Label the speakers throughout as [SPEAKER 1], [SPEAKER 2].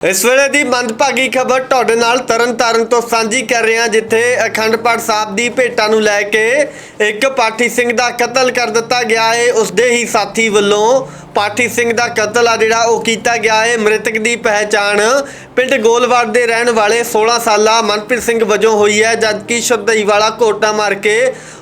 [SPEAKER 1] ਇਸ ਵੇਲੇ ਦੀ ਮੰਦਭਾਗੀ ਖਬਰ ਤੁਹਾਡੇ ਨਾਲ ਤਰਨਤਾਰਨ ਤੋਂ ਸਾਂਝੀ ਕਰ ਰਹੇ ਹਾਂ ਜਿੱਥੇ ਅਖੰਡ ਪਾਠ ਸਾਹਿਬ ਦੀ ਭੇਟਾ ਨੂੰ ਲੈ ਕੇ ਇੱਕ ਪਾਠੀ ਸਿੰਘ ਦਾ ਕਤਲ ਕਰ ਦਿੱਤਾ ਗਿਆ ਹੈ ਉਸਦੇ ਹੀ ਸਾਥੀ ਵੱਲੋਂ ਪਾਠੀ ਸਿੰਘ ਦਾ ਕਤਲ ਆ ਜਿਹੜਾ, ਉਹ ਕੀਤਾ ਗਿਆ ਹੈ ਮ੍ਰਿਤਕ ਦੀ ਪਹਿਚਾਣ ਪਿੰਡ ਗੋਲਵਾਰ ਦੇ ਰਹਿਣ ਵਾਲੇ 16 ਸਾਲਾ ਮਨਪ੍ਰੀਤ ਸਿੰਘ ਵਜੋਂ ਹੋਈ ਹੈ, ਜਦਕਿ ਸ਼ਰਦਈ ਵਾਲਾ ਕੋਟਾ ਮਾਰ ਕੇ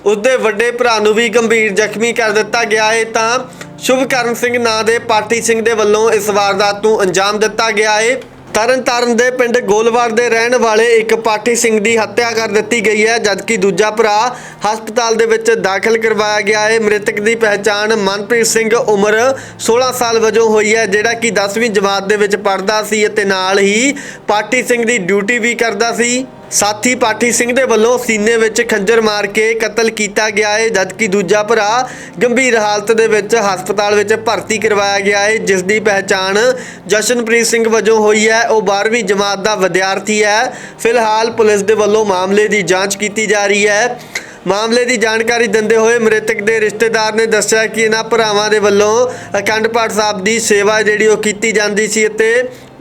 [SPEAKER 1] ਉਸਦੇ ਵੱਡੇ ਭਰਾ ਨੂੰ ਵੀ ਗੰਭੀਰ ਜ਼ਖਮੀ ਕਰ ਦਿੱਤਾ ਗਿਆ ਹੈ ਤਾਂ ਸ਼ੁਭਕਰਨ ਸਿੰਘ ਨਾਂ ਦੇ ਪਾਠੀ ਸਿੰਘ ਦੇ ਵੱਲੋਂ ਇਸ ਵਾਰਦਾਤ ਨੂੰ ਅੰਜਾਮ ਦਿੱਤਾ ਗਿਆ ਹੈ ਤਰਨ ਤਾਰਨ ਦੇ ਪਿੰਡ ਗੋਲਵਾਰ ਦੇ ਰਹਿਣ ਵਾਲੇ ਇੱਕ ਪਾਠੀ ਸਿੰਘ ਦੀ ਹੱਤਿਆ ਕਰ ਦਿੱਤੀ ਗਈ ਹੈ, ਜਦਕਿ ਦੂਜਾ ਭਰਾ ਹਸਪਤਾਲ ਦੇ ਵਿੱਚ ਦਾਖਲ ਕਰਵਾਇਆ ਗਿਆ ਹੈ ਮ੍ਰਿਤਕ ਦੀ ਪਹਿਚਾਣ ਮਨਪ੍ਰੀਤ ਸਿੰਘ ਉਮਰ 16 ਸਾਲ ਵਜੋਂ ਹੋਈ ਹੈ, ਜਿਹੜਾ ਕਿ 10ਵੀਂ ਜਮਾਤ ਦੇ ਵਿੱਚ ਪੜ੍ਹਦਾ ਸੀ ਅਤੇ ਨਾਲ ਹੀ ਪਾਠੀ ਸਿੰਘ ਦੀ ਡਿਊਟੀ ਵੀ ਕਰਦਾ ਸੀ। ਸਾਥੀ ਪਾਠੀ ਸਿੰਘ ਦੇ ਵੱਲੋਂ ਸੀਨੇ ਵਿੱਚ ਖੰਜਰ ਮਾਰ ਕੇ ਕਤਲ ਕੀਤਾ ਗਿਆ ਹੈ ਜਦਕਿ ਦੂਜਾ ਭਰਾ ਗੰਭੀਰ ਹਾਲਤ ਦੇ ਵਿੱਚ ਹਸਪਤਾਲ ਵਿੱਚ ਭਰਤੀ ਕਰਵਾਇਆ ਗਿਆ ਹੈ ਜਿਸ ਦੀ ਪਹਿਚਾਣ ਜਸ਼ਨਪ੍ਰੀਤ ਸਿੰਘ ਵਜੋਂ ਹੋਈ ਹੈ। ਉਹ 12ਵੀਂ ਜਮਾਤ ਦਾ ਵਿਦਿਆਰਥੀ ਹੈ। ਫਿਲਹਾਲ ਪੁਲਿਸ ਦੇ ਵੱਲੋਂ ਮਾਮਲੇ ਦੀ ਜਾਂਚ ਕੀਤੀ ਜਾ ਰਹੀ ਹੈ। ਮਾਮਲੇ ਦੀ ਜਾਣਕਾਰੀ ਦਿੰਦੇ ਹੋਏ ਮ੍ਰਿਤਕ ਦੇ ਰਿਸ਼ਤੇਦਾਰ ਨੇ ਦੱਸਿਆ ਕਿ ਇਹਨਾਂ ਭਰਾਵਾਂ ਦੇ ਵੱਲੋਂ ਅਖੰਡ ਪਾਠ ਸਾਹਿਬ ਦੀ ਸੇਵਾ ਜਿਹੜੀ ਉਹ ਕੀਤੀ ਜਾਂਦੀ ਸੀ ਅਤੇ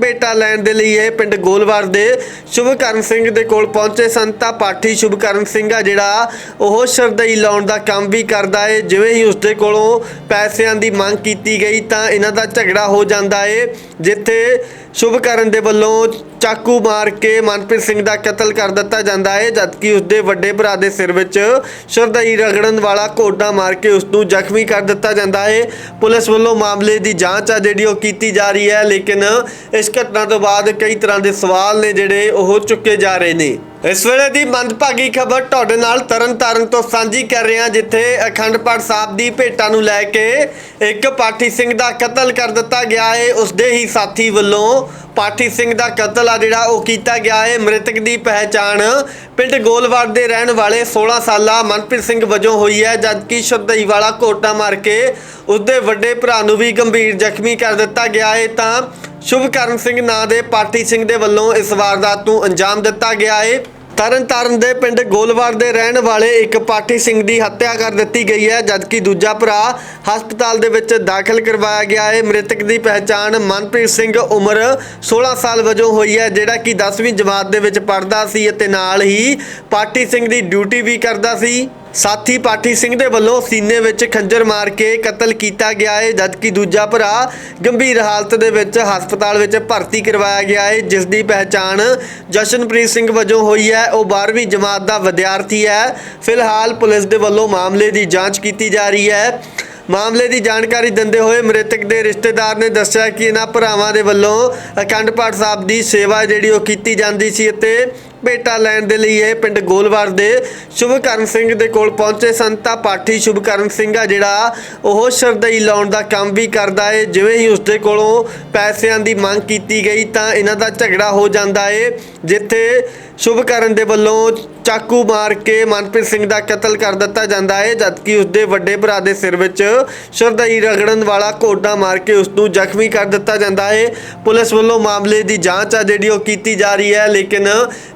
[SPEAKER 1] ਭੇਟਾ ਲੈਣ ਦੇ ਲਈ ਇਹ ਪਿੰਡ ਗੋਲਵਾਰ ਦੇ ਸ਼ੁਭਕਰਨ ਸਿੰਘ ਦੇ ਕੋਲ ਪਹੁੰਚੇ ਸਨ। ਤਾਂ ਪਾਠੀ ਸ਼ੁਭਕਰਨ ਸਿੰਘ ਆ ਜਿਹੜਾ ਉਹ ਸ਼ਰਦਈ ਲਾਉਣ ਦਾ ਕੰਮ ਵੀ ਕਰਦਾ ਏ। ਜਿਵੇਂ ਹੀ ਉਸਦੇ ਕੋਲੋਂ ਪੈਸਿਆਂ ਦੀ ਮੰਗ ਕੀਤੀ ਗਈ ਤਾਂ ਇਹਨਾਂ ਦਾ ਝਗੜਾ ਹੋ ਜਾਂਦਾ ਏ, ਜਿੱਥੇ ਸ਼ੁਭਕਰਨ ਦੇ ਵੱਲੋਂ ਚਾਕੂ ਮਾਰ ਕੇ ਮਨਪ੍ਰੀਤ ਸਿੰਘ ਦਾ ਕਤਲ ਕਰ ਦਿੱਤਾ ਜਾਂਦਾ ਹੈ, ਜਦਕਿ ਉਸਦੇ ਵੱਡੇ ਭਰਾ ਦੇ ਸਿਰ ਵਿੱਚ ਸ਼ਰਦਈ ਰਗੜਨ ਵਾਲਾ ਕੋਡਾ ਮਾਰ ਕੇ ਉਸ ਨੂੰ ਜ਼ਖਮੀ ਕਰ ਦਿੱਤਾ ਜਾਂਦਾ ਹੈ। ਪੁਲਿਸ ਵੱਲੋਂ ਮਾਮਲੇ ਦੀ ਜਾਂਚ ਆ ਜਿਹੜੀ ਉਹ ਕੀਤੀ ਜਾ ਰਹੀ ਹੈ, ਲੇਕਿਨ ਇਸ ਘਟਨਾ ਤੋਂ ਬਾਅਦ ਕਈ ਤਰ੍ਹਾਂ ਦੇ ਸਵਾਲ ਨੇ ਜਿਹੜੇ ਉਹ ਚੁੱਕੇ ਜਾ ਰਹੇ ਨੇ। ਇਸ ਵੇਲੇ ਦੀ ਮੰਦਭਾਗੀ ਖਬਰ ਤੁਹਾਡੇ ਨਾਲ ਤਰਨਤਾਰਨ ਤੋਂ ਸਾਂਝੀ ਕਰ ਰਹੇ ਹਾਂ, ਜਿੱਥੇ ਅਖੰਡ ਪਾਠ ਸਾਹਿਬ ਦੀ ਭੇਟਾ ਨੂੰ ਲੈ ਕੇ ਇੱਕ ਪਾਠੀ ਸਿੰਘ ਦਾ ਕਤਲ ਕਰ ਦਿੱਤਾ ਗਿਆ ਹੈ। ਉਸਦੇ ਹੀ ਸਾਥੀ ਵੱਲੋਂ ਪਾਠੀ ਸਿੰਘ ਦਾ ਕਤਲ ਆ ਜਿਹੜਾ ਉਹ ਕੀਤਾ ਗਿਆ ਹੈ। ਮ੍ਰਿਤਕ ਦੀ ਪਹਿਚਾਣ ਪਿੰਡ ਗੋਲਵਾਰ ਦੇ ਰਹਿਣ ਵਾਲੇ 16 ਸਾਲਾ ਮਨਪ੍ਰੀਤ ਸਿੰਘ ਵਜੋਂ ਹੋਈ ਹੈ, ਜਦਕਿ ਸ਼ਰਦਈ ਵਾਲਾ ਕੋਟਾ ਮਾਰ ਕੇ ਉਸਦੇ ਵੱਡੇ ਭਰਾ ਨੂੰ ਵੀ ਗੰਭੀਰ ਜ਼ਖਮੀ ਕਰ ਦਿੱਤਾ ਗਿਆ ਹੈ। ਤਾਂ ਸ਼ੁਭਕਰਨ ਸਿੰਘ ਨਾਂ ਦੇ ਪਾਠੀ ਸਿੰਘ ਦੇ ਵੱਲੋਂ ਇਸ ਵਾਰਦਾਤ ਨੂੰ ਅੰਜਾਮ ਦਿੱਤਾ ਗਿਆ ਹੈ। ਤਰਨਤਾਰਨ ਦੇ ਪਿੰਡ ਗੋਲਵਾਰ ਦੇ ਰਹਿਣ ਵਾਲੇ ਇੱਕ ਪਾਠੀ ਸਿੰਘ ਦੀ ਹੱਤਿਆ ਕਰ ਦਿੱਤੀ ਗਈ ਹੈ, ਜਦਕਿ ਦੂਜਾ ਭਰਾ ਹਸਪਤਾਲ ਦੇ ਵਿੱਚ ਦਾਖਲ ਕਰਵਾਇਆ ਗਿਆ ਹੈ। ਮ੍ਰਿਤਕ ਦੀ ਪਹਿਚਾਣ ਮਨਪ੍ਰੀਤ ਸਿੰਘ ਉਮਰ 16 ਸਾਲ ਵਜੋਂ ਹੋਈ ਹੈ, ਜਿਹੜਾ ਕਿ 10ਵੀਂ ਜਮਾਤ ਦੇ ਵਿੱਚ ਪੜ੍ਹਦਾ ਸੀ ਅਤੇ ਨਾਲ ਹੀ ਪਾਠੀ ਸਿੰਘ ਦੀ ਡਿਊਟੀ ਵੀ ਕਰਦਾ ਸੀ। ਸਾਥੀ ਪਾਠੀ ਸਿੰਘ ਦੇ ਵੱਲੋਂ ਸੀਨੇ ਵਿੱਚ ਖੰਜਰ ਮਾਰ ਕੇ ਕਤਲ ਕੀਤਾ ਗਿਆ ਹੈ, ਜਦਕਿ ਦੂਜਾ ਭਰਾ ਗੰਭੀਰ ਹਾਲਤ ਦੇ ਵਿੱਚ ਹਸਪਤਾਲ ਵਿੱਚ ਭਰਤੀ ਕਰਵਾਇਆ ਗਿਆ ਹੈ ਜਿਸ ਦੀ ਪਹਿਚਾਣ ਜਸ਼ਨਪ੍ਰੀਤ ਸਿੰਘ ਵਜੋਂ ਹੋਈ ਹੈ। ਉਹ 12ਵੀਂ ਜਮਾਤ ਦਾ ਵਿਦਿਆਰਥੀ ਹੈ। ਫਿਲਹਾਲ ਪੁਲਿਸ ਦੇ ਵੱਲੋਂ ਮਾਮਲੇ ਦੀ ਜਾਂਚ ਕੀਤੀ ਜਾ ਰਹੀ ਹੈ। ਮਾਮਲੇ ਦੀ ਜਾਣਕਾਰੀ ਦਿੰਦੇ ਹੋਏ ਮ੍ਰਿਤਕ ਦੇ ਰਿਸ਼ਤੇਦਾਰ ਨੇ ਦੱਸਿਆ ਕਿ ਇਹਨਾਂ ਭਰਾਵਾਂ ਦੇ ਵੱਲੋਂ ਅਖੰਡ ਪਾਠ ਸਾਹਿਬ ਦੀ ਸੇਵਾ ਜਿਹੜੀ ਉਹ ਕੀਤੀ ਜਾਂਦੀ ਸੀ ਅਤੇ ਭੇਟਾ ਲੈਣ ਦੇ ਲਈ ਇਹ ਪਿੰਡ ਗੋਲਵਾਰ ਦੇ ਸ਼ੁਭਕਰਨ ਸਿੰਘ ਦੇ ਕੋਲ ਪਹੁੰਚੇ ਸਨ। ਤਾਂ ਪਾਠੀ ਸ਼ੁਭਕਰਨ ਸਿੰਘ ਆ ਜਿਹੜਾ ਉਹ ਸ਼ਰਦਈ ਲਾਉਣ ਦਾ ਕੰਮ ਵੀ ਕਰਦਾ ਏ। ਜਿਵੇਂ ਹੀ ਉਸਦੇ ਕੋਲੋਂ ਪੈਸਿਆਂ ਦੀ ਮੰਗ ਕੀਤੀ ਗਈ ਤਾਂ ਇਹਨਾਂ ਦਾ ਝਗੜਾ ਹੋ ਜਾਂਦਾ ਏ, ਜਿੱਥੇ ਸ਼ੁਭਕਰਨ ਦੇ ਵੱਲੋਂ ਚਾਕੂ ਮਾਰ ਕੇ ਮਨਪ੍ਰੀਤ ਸਿੰਘ ਦਾ ਕਤਲ ਕਰ ਦਿੱਤਾ ਜਾਂਦਾ ਹੈ ਜਦਕਿ ਉਸਦੇ ਵੱਡੇ ਭਰਾ ਦੇ ਸਿਰ ਵਿੱਚ ਸ਼ਰਦਈ ਰਗੜਨ ਵਾਲਾ ਕੋਡਾ ਮਾਰ ਕੇ ਉਸ ਨੂੰ ਜ਼ਖਮੀ ਕਰ ਦਿੱਤਾ ਜਾਂਦਾ ਹੈ ਪੁਲਿਸ ਵੱਲੋਂ ਮਾਮਲੇ ਦੀ ਜਾਂਚ ਆ ਜਿਹੜੀ ਉਹ ਕੀਤੀ ਜਾ ਰਹੀ ਹੈ, ਲੇਕਿਨ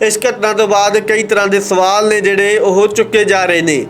[SPEAKER 1] ਇਸ ਇਸ ਘਟਨਾ ਤੋਂ ਬਾਅਦ ਕਈ ਤਰ੍ਹਾਂ ਦੇ ਸਵਾਲ ਨੇ ਜਿਹੜੇ ਉਹ ਚੁੱਕੇ ਜਾ ਰਹੇ ਨੇ।